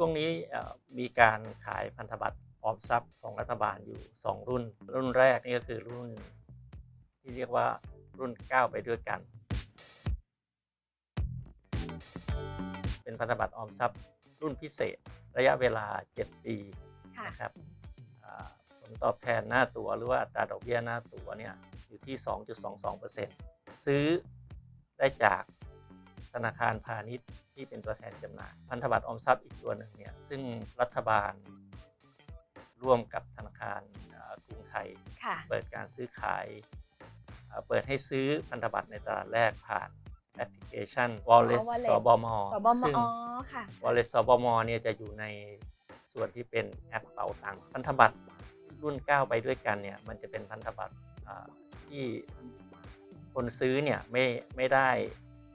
ช่วงนี้เอ่อมีการขายพันธบัตรออมทรัพย์ของรัฐบาลอยู่ 2 รุ่น รุ่นแรกนี่ก็คือรุ่นที่เรียกว่ารุ่นก้าวไปด้วยกัน เป็นพันธบัตรออมทรัพย์รุ่นพิเศษ ระยะเวลา 7 ปีค่ะนะครับอ่าผลตอบแทนหน้าตัวหรือว่าอัตราดอกเบี้ยหน้าตัวเนี่ยอยู่ที่ 2.22%ซื้อได้จากธ นาคารพาณิชย์ที่เป็นตัวแทนจำหน่าย พันธบัตรออมทรัพย์อีกตัวหนึ่งเนี่ยซึ่งรัฐบาล ร่วมกับธนาคารอ่ากรุงไทย ค่ะ เปิดการซื้อขายเอ่อเปิดให้ซื้อพันธบัตรในตลาดแรกผ่านแอปพลิเคชัน Wallet อ๋อ Wallet สบมสบมซึ่ง อ๋อค่ะ Wallet สบมเนี่ยจะอยู่ในส่วนที่เป็นแอปเป๋าตังค์พันธบัตรรุ่น 9 ไปด้วยกันเนี่ยมันจะเป็นพันธบัตรอ่าที่คนซื้อเนี่ยไม่ไม่ได้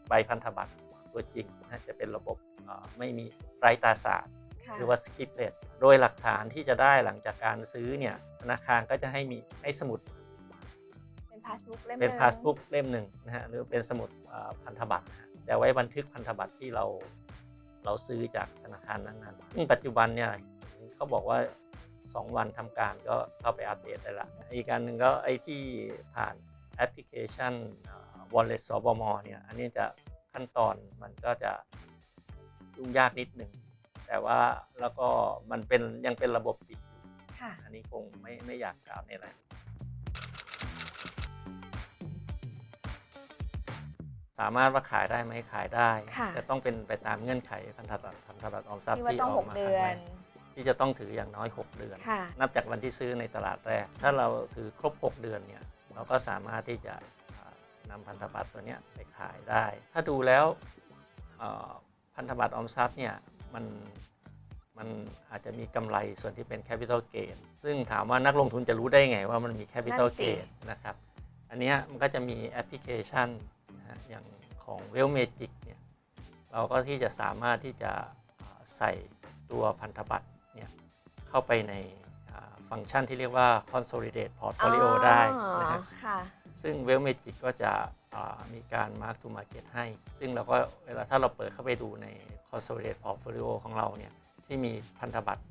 ใบพันธบัตรตัวจริงนะจะเป็นระบบอ่าไม่มีไร้ตาสาดค่ะหรือว่าสกิปเลตโดยหลักฐานที่จะได้หลังจากการซื้อเนี่ยธนาคารก็จะให้มีให้สมุด เป็นพาสบุ๊กเล่มเป็นหงพาสบุ๊กเล่มหนึ่งนะฮะหรือเป็นสมุดอ่าพันธบัตรนะฮะแต่ไว้บันทึกพันธบัตรที่เราเราซื้อจากธนาคารนั้นๆซึ่งปัจจุบันเนี่ยเขาบอกว่า 2 วันทำการก็เข้าไปอัปเดตได้ละอีกการหนึ่งก็ไอ้ที่ผ่านแอปพลิเคชัน อ่า Wallet สบมเนี่ยอันนี้จะขั้นตอนมันก็จะยุ่งยากนิดหนึ่งแต่ว่าแล้วก็มันเป็นยังเป็นระบบปิดอยู่ค่ะ อันนี้คงไม่ไม่อยากกล่าวในรายละเอียดสามารถว่าขายได้ไหมขายได้ค่ะ แต่ต้องเป็นไปตามเงื่อนไขพันธบัตรพันธบัตรออมทรัพย์ที่ว่าที่ต้องอหอกกมาเดืครั้งอแรน กที่จะต้องถืออย่างน้อย 6 เดือน ค่ะ นับจากวันที่ซื้อในตลาดแรก ถ้าเราถือครบ 6 เดือนเนี่ยเราก็สามารถที่จะ อ่านำพันธบัตรตัวเนี้ยไปขายได้ ถ้าดูแล้วเอ่อพันธบัตรออมทรัพย์เนี่ยมันมันอาจจะมีกำไรส่วนที่เป็น Capital Gain ซึ่งถามว่านักลงทุนจะรู้ได้ไงว่ามันมี Capital นั่นสิ Gain นะครับ อันเนี้ยมันก็จะมีแอปพลิเคชันนะฮะอย่างของ w e l l Magic เนี่ยเราก็ที่จะสามารถที่จะอ่าใส่ตัวพันธบัตรเนี่ยเข้าไปในอ่าฟังก์ชันที่เรียกว่า Consolidate Portfolio ได้นะฮะอ๋อค่ะ ซึ่ง w e l l Magic ก็จะอ่ามีการ Mark to Market ให้ ซึ่งเราก็เวลาถ้าเราเปิดเข้าไปดูใน Consolidate Portfolio ของเราเนี่ยที่มีพันธบัตร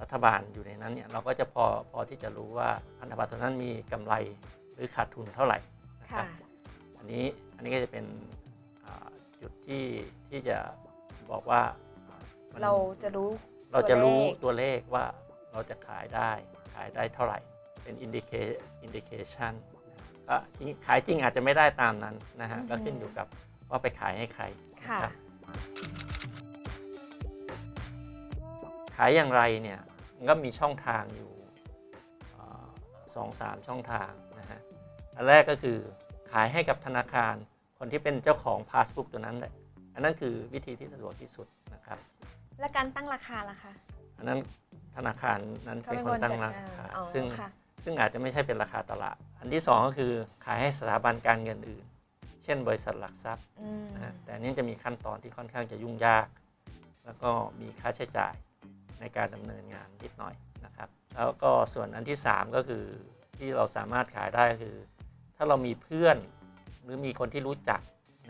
รัฐบาลอยู่ในนั้นเนี่ยเราก็จะพอพอที่จะรู้ว่าพันธบัตรตัวนั้นมีกำไรหรือขาดทุนเท่าไหร่นะคค่ะรับอันนี้อันนี้ก็จะเป็นอ่าจุดที่ที่จะบอกว่ามันเราจะรู้เราจะรู้ตัวเลขตัวเลขว่าเราจะขายได้ขายได้เท่าไหร่ เป็น indica- indication ก็จริ งขายจริงอาจจะไม่ได้ตามนั้นนะฮะอือฮึก็ขึ้นอยู่กับว่าไปขายให้ใครค่ะนะครับขายอย่างไรเนี่ยมันก็มีช่องทางอยู่เอ่อสองสามช่องทางนะฮะอันแรกก็คือขายให้กับธนาคารคนที่เป็นเจ้าของพาสบุ๊กตัวนั้นแหละอันนั้นคือวิธีที่สะดวกที่สุดนะครับ และการตั้งราคาล่ะคะอันนั้นธนาคารนั้นเป็นคนตั้งราคาอ๋อซึ่งค่ะซึ่งอาจจะไม่ใช่เป็นราคาตลาด อันที่สองก็คือขายให้สถาบันการเงินอื่น เช่นบริษัทหลักทรัพย์อืมนะฮะแต่อันนี้จะมีขั้นตอนที่ค่อนข้างจะยุ่งยาก แล้วก็มีค่าใช้จ่ายในการดำเนินงานนิดหน่อยนะครับ แล้วก็ส่วนอันที่สามก็คือที่เราสามารถขายได้ก็คือ ถ้าเรามีเพื่อนหรือมีคนที่รู้จัก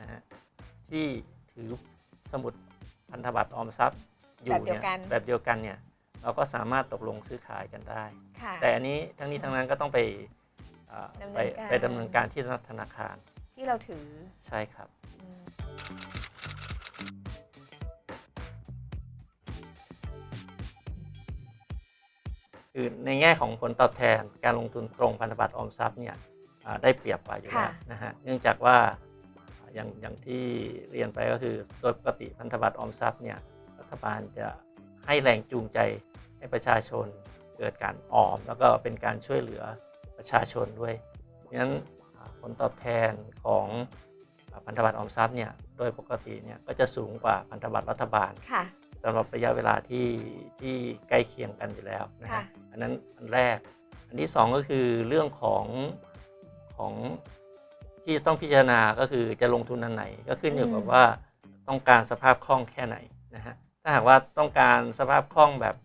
นะฮะที่ถือสมุดพันธบัตรออมทรัพย์อยู่แบบเดียวเนี่ยกันแบบเดียวกันเนี่ยเราก็สามารถตกลงซื้อขายกันได้ค่ะแต่อันนี้ทั้งนี้ทั้งนั้นก็ต้องไปเอ่อดำไปเนินการ ไปดำเนินการที่ธนาคารที่เราถือใช่ครับ อืมคือในแง่ของผลตอบแทนการลงทุนตรงพันธบัตรออมทรัพย์เนี่ยอ่าได้เปรียบกว่าอยู่แล้วนะฮะเนื่องจากว่าอย่างอย่างที่เรียนไปก็คือโดยปกติพันธบัตรออมทรัพย์เนี่ยรัฐบาลจะให้แรงจูงใจให้ประชาชนเกิดการออม แล้วก็เป็นการช่วยเหลือ ประชาชนด้วยเพราะฉะนั้นอ่าผลตอบแทนของอ่าพันธบัตรออมทรัพย์เนี่ยโดยปกติเนี่ยก็จะสูงกว่าพันธบัตรรัฐบาลค่ะสำหรับระยะเวลาที่ที่ใกล้เคียงกันอยู่แล้วนะค่ะฮะอันนั้นอันแรก อันที่สองก็คือเรื่องของของที่ต้องพิจารณาก็คือจะลงทุนอันไหน ก็ขึ้นอยู่กับว่าต้องการสภาพคล่องแค่ไหนนะฮะถ้าหากว่าต้องการสภาพคล่องแบบ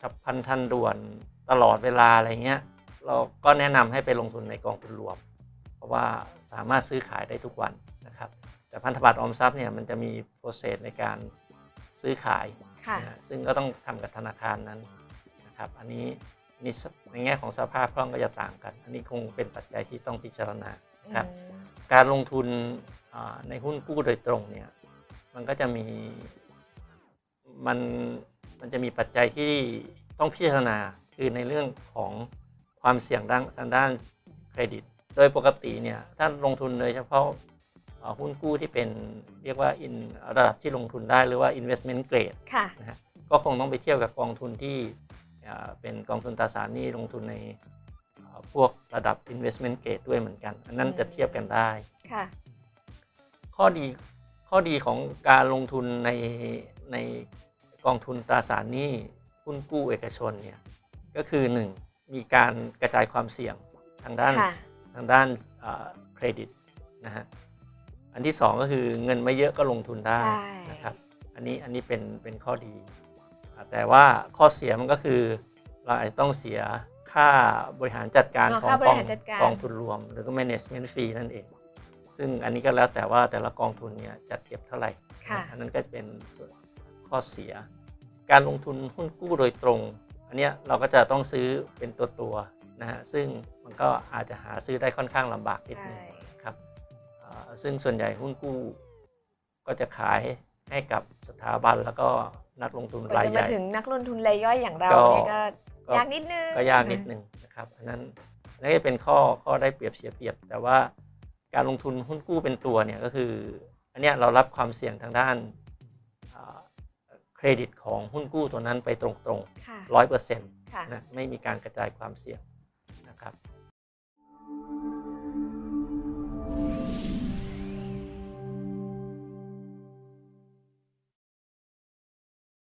ฉับพลันทันด่วนตลอดเวลาอะไรเงี้ย เราก็แนะนำให้ไปลงทุนในกองทุนรวม เพราะว่าสามารถซื้อขายได้ทุกวันนะครับ แต่พันธบัตรออมทรัพย์เนี่ยมันจะมีโปรเซสในการซื้อขายค่ะนะซึ่งก็ต้องทำกับธนาคารนั้นนะครับ อันนี้นี่สในแง่ของสภาพคล่องก็จะต่างกัน อันนี้คงเป็นปัจจัยที่ต้องพิจารณาครับอืมการลงทุนอ่าในหุ้นกู้โดยตรงเนี่ย มันก็จะมีมันมันจะมีปัจจัยที่ต้องพิจารณาคือในเรื่องของ ความเสี่ยงด้านทางด้านเครดิต โดยปกติเนี่ยถ้าลงทุนโดยเฉพาะอ่าหุ้นกู้ที่เป็นเรียกว่า in ระดับที่ลงทุนได้หรือว่า investment grade ค่ะนะฮะก็คงต้องไปเทียบกับกองทุนที่อ่าเป็นกองทุนตราสารหนี้ลงทุนในอ่าพวกระดับ investment grade ด้วยเหมือนกัน อันนั้นจะเทียบกันได้ค่ะข้อดีข้อดีของการลงทุนในในกองทุนตราสารหนี้หุ้นกู้เอกชนเนี่ยก็คือหนึ่ง มีการกระจายความเสี่ยงทางด้านค่ะ ทางด้านอ่าเครดิตนะฮะอันที่สองก็คือเงินไม่เยอะก็ลงทุนได้ใช่ นะครับอันนี้อันนี้เป็นเป็นข้อดีอ่าแต่ว่าข้อเสียมันก็คือ เราอาจจะต้องเสียค่าบริหารจัดการอ๋อของค่าบกริองหารจัดการ กองทุนรวม หรือก็ management fee นั่นเอง ซึ่งอันนี้ก็แล้วแต่ว่าแต่ละกองทุนเนี่ยจัดเก็บเท่าไหร่ ค่ะ อันนั้นก็จะเป็นส่วนข้อเสีย การลงทุนหุ้นกู้โดยตรง อันเนี้ยเราก็จะต้องซื้อเป็นตัวตัวๆนะฮะซึ่งมันก็อาจจะหาซื้อได้ค่อนข้างลำบากนิดนึงใช่ครับอ่าซึ่งส่วนใหญ่หุ้นกู้ก็จะขายให้กับสถาบันแล้วก็นักลงทุนกว่ารายจะใหมาญ่ถึงนักลงทุนรายย่อยอย่างเราก็เนี่ยก็ก็ยากนิดนึงก็ยากนิดนึงนะครับอันนั้นนั่นก็เป็นข้อข้อได้เปรียบเสียเปรียบ แต่ว่าการลงทุนหุ้นกู้เป็นตัวเนี่ยก็คือ อันเนี้ยเรารับความเสี่ยงทางด้านอ่าเค รดิตของหุ้นกู้ตัวนั้นไปตรงค่ะๆร้อยเปอร์เซ็นต์ค่ะนะไม่มีการกระจายความเสี่ยงนะครับ